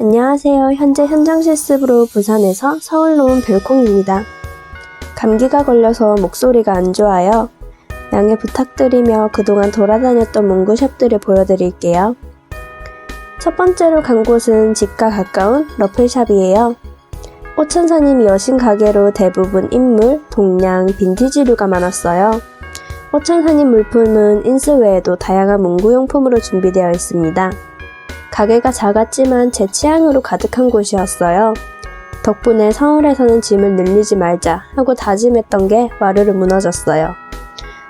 안녕하세요. 현재 현장 실습으로 부산에서 서울로 온 별콩입니다. 감기가 걸려서 목소리가 안 좋아요. 양해 부탁드리며 그동안 돌아다녔던 문구샵들을 보여드릴게요. 첫 번째로 간 곳은 집과 가까운 러플샵이에요. 오천사님 여신 가게로 대부분 인물, 동양, 빈티지류가 많았어요. 오천사님 물품은 인스 외에도 다양한 문구용품으로 준비되어 있습니다. 가게가 작았지만 제 취향으로 가득한 곳이었어요. 덕분에 서울에서는 짐을 늘리지 말자 하고 다짐했던 게 와르르 무너졌어요.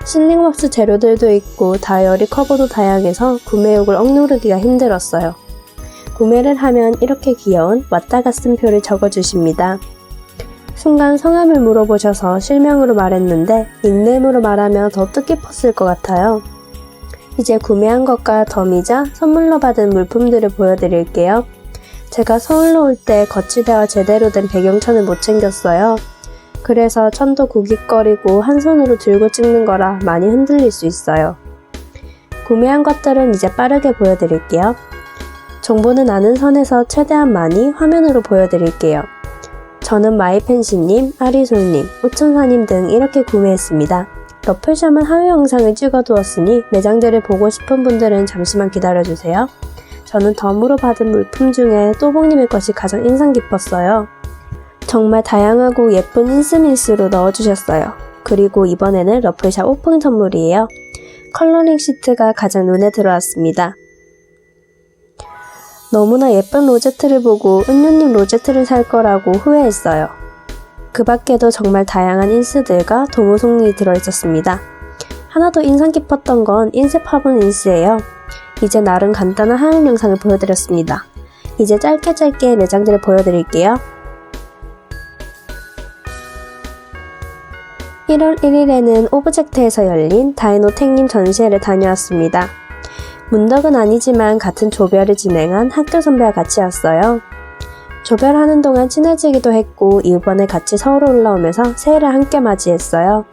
실링왁스 재료들도 있고 다이어리 커버도 다양해서 구매욕을 억누르기가 힘들었어요. 구매를 하면 이렇게 귀여운 왔다 갔음표를 적어주십니다. 순간 성함을 물어보셔서 실명으로 말했는데 닉네임으로 말하면 더 뜻깊었을 것 같아요. 이제 구매한 것과 덤이자 선물로 받은 물품들을 보여드릴게요. 제가 서울로 올 때 거치대와 제대로 된 배경천을 못 챙겼어요. 그래서 천도 구깃거리고 한 손으로 들고 찍는 거라 많이 흔들릴 수 있어요. 구매한 것들은 이제 빠르게 보여드릴게요. 정보는 아는 선에서 최대한 많이 화면으로 보여드릴게요. 저는 마이펜시님, 아리솔님, 오천사님 등 이렇게 구매했습니다. 러플샵은 하회 영상을 찍어두었으니 매장들을 보고 싶은 분들은 잠시만 기다려주세요. 저는 덤으로 받은 물품 중에 또봉님의 것이 가장 인상 깊었어요. 정말 다양하고 예쁜 인스민스로 넣어주셨어요. 그리고 이번에는 러플샵 오픈 선물이에요. 컬러링 시트가 가장 눈에 들어왔습니다. 너무나 예쁜 로제트를 보고 은유님 로제트를 살 거라고 후회했어요. 그 밖에도 정말 다양한 인스들과 도무송이 들어있었습니다. 하나 더 인상 깊었던 건 인쇄 파본 인스예요. 이제 나름 간단한 하울 영상을 보여드렸습니다. 이제 짧게 짧게 매장들을 보여드릴게요. 1월 1일에는 오브젝트에서 열린 다이노텍님 전시회를 다녀왔습니다. 문덕은 아니지만 같은 조별을 진행한 학교 선배와 같이 왔어요. 조별하는 동안 친해지기도 했고 이번에 같이 서울 올라오면서 새해를 함께 맞이했어요.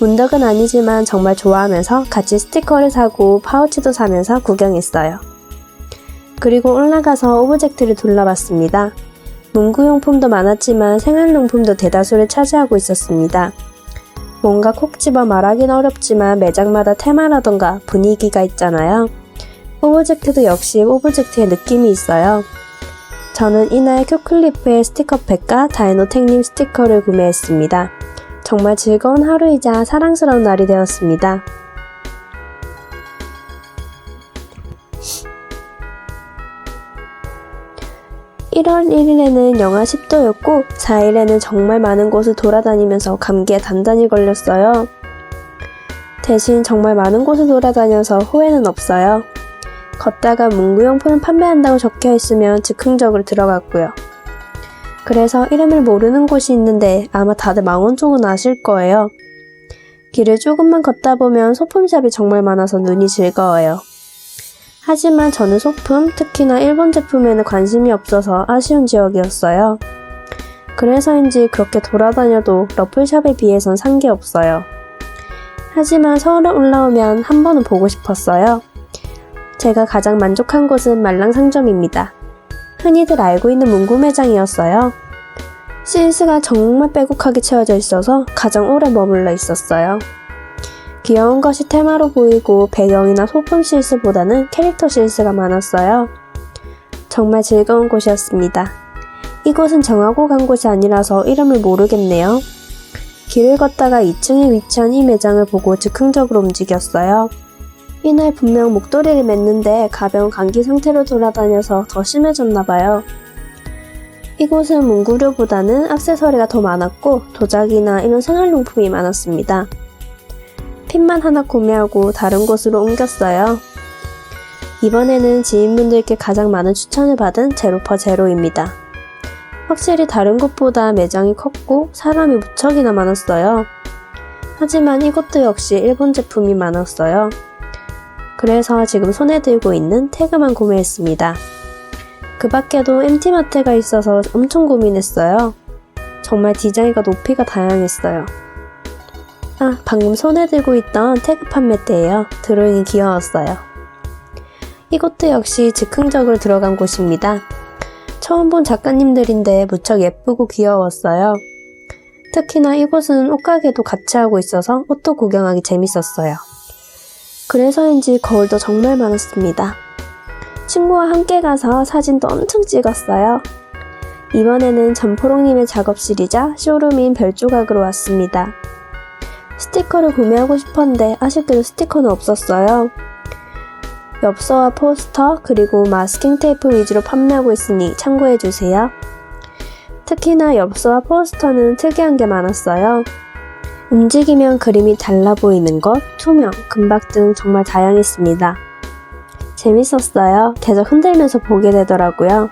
문덕은 아니지만 정말 좋아하면서 같이 스티커를 사고 파우치도 사면서 구경했어요. 그리고 올라가서 오브젝트를 둘러봤습니다. 문구용품도 많았지만 생활용품도 대다수를 차지하고 있었습니다. 뭔가 콕 집어 말하긴 어렵지만 매장마다 테마라던가 분위기가 있잖아요. 오브젝트도 역시 오브젝트의 느낌이 있어요. 저는 이날 큐클리프의 스티커팩과 다이노텍님 스티커를 구매했습니다. 정말 즐거운 하루이자 사랑스러운 날이 되었습니다. (1월 1일에는 영하 10도였고) (4일에는) 정말 많은 곳을 돌아다니면서 감기에 단단히 걸렸어요. 대신 정말 많은 곳을 돌아다녀서 후회는 없어요. 걷다가 문구용품을 판매한다고 적혀 있으면 즉흥적으로 들어갔고요. 그래서 이름을 모르는 곳이 있는데 아마 다들 망원 쪽은 아실 거예요. 길을 조금만 걷다 보면 소품샵이 정말 많아서 눈이 즐거워요. 하지만 저는 소품, 특히나 일본 제품에는 관심이 없어서 아쉬운 지역이었어요. 그래서인지 그렇게 돌아다녀도 러플샵에 비해선 산 게 없어요. 하지만 서울에 올라오면 한 번은 보고 싶었어요. 제가 가장 만족한 곳은 말랑 상점입니다. 흔히들 알고 있는 문구 매장이었어요. 실스가 정말 빼곡하게 채워져 있어서 가장 오래 머물러 있었어요. 귀여운 것이 테마로 보이고 배경이나 소품 실스보다는 캐릭터 실스가 많았어요. 정말 즐거운 곳이었습니다. 이곳은 정하고 간 곳이 아니라서 이름을 모르겠네요. 길을 걷다가 2층에 위치한 이 매장을 보고 즉흥적으로 움직였어요. 이날 분명 목도리를 맸는데 가벼운 감기 상태로 돌아다녀서 더 심해졌나봐요. 이곳은 문구류보다는 액세서리가 더 많았고 도자기나 이런 생활용품이 많았습니다. 핀만 하나 구매하고 다른 곳으로 옮겼어요. 이번에는 지인분들께 가장 많은 추천을 받은 제로퍼 제로입니다. 확실히 다른 곳보다 매장이 컸고 사람이 무척이나 많았어요. 하지만 이것도 역시 일본 제품이 많았어요. 그래서 지금 손에 들고 있는 태그만 구매했습니다. 그 밖에도 MT마트가 있어서 엄청 고민했어요. 정말 디자인과 높이가 다양했어요. 아, 방금 손에 들고 있던 태그 판매대예요. 드로잉이 귀여웠어요. 이곳도 역시 즉흥적으로 들어간 곳입니다. 처음 본 작가님들인데 무척 예쁘고 귀여웠어요. 특히나 이곳은 옷가게도 같이 하고 있어서 옷도 구경하기 재밌었어요. 그래서인지 거울도 정말 많았습니다. 친구와 함께 가서 사진도 엄청 찍었어요. 이번에는 전포롱님의 작업실이자 쇼룸인 별조각으로 왔습니다. 스티커를 구매하고 싶었는데 아쉽게도 스티커는 없었어요. 엽서와 포스터 그리고 마스킹 테이프 위주로 판매하고 있으니 참고해주세요. 특히나 엽서와 포스터는 특이한 게 많았어요. 움직이면 그림이 달라 보이는 것, 투명, 금박 등 정말 다양했습니다. 재밌었어요. 계속 흔들면서 보게 되더라고요.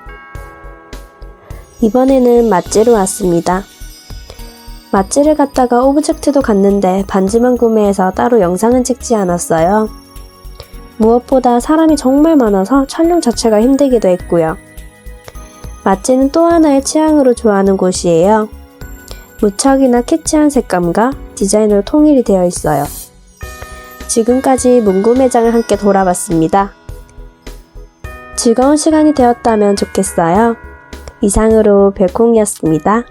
이번에는 맛지로 왔습니다. 맛지를 갔다가 오브젝트도 갔는데 반지만 구매해서 따로 영상은 찍지 않았어요. 무엇보다 사람이 정말 많아서 촬영 자체가 힘들기도 했고요. 맛지는 또 하나의 취향으로 좋아하는 곳이에요. 무척이나 키치한 색감과 디자인으로 통일이 되어 있어요. 지금까지 문구 매장을 함께 돌아봤습니다. 즐거운 시간이 되었다면 좋겠어요. 이상으로 별콩이었습니다.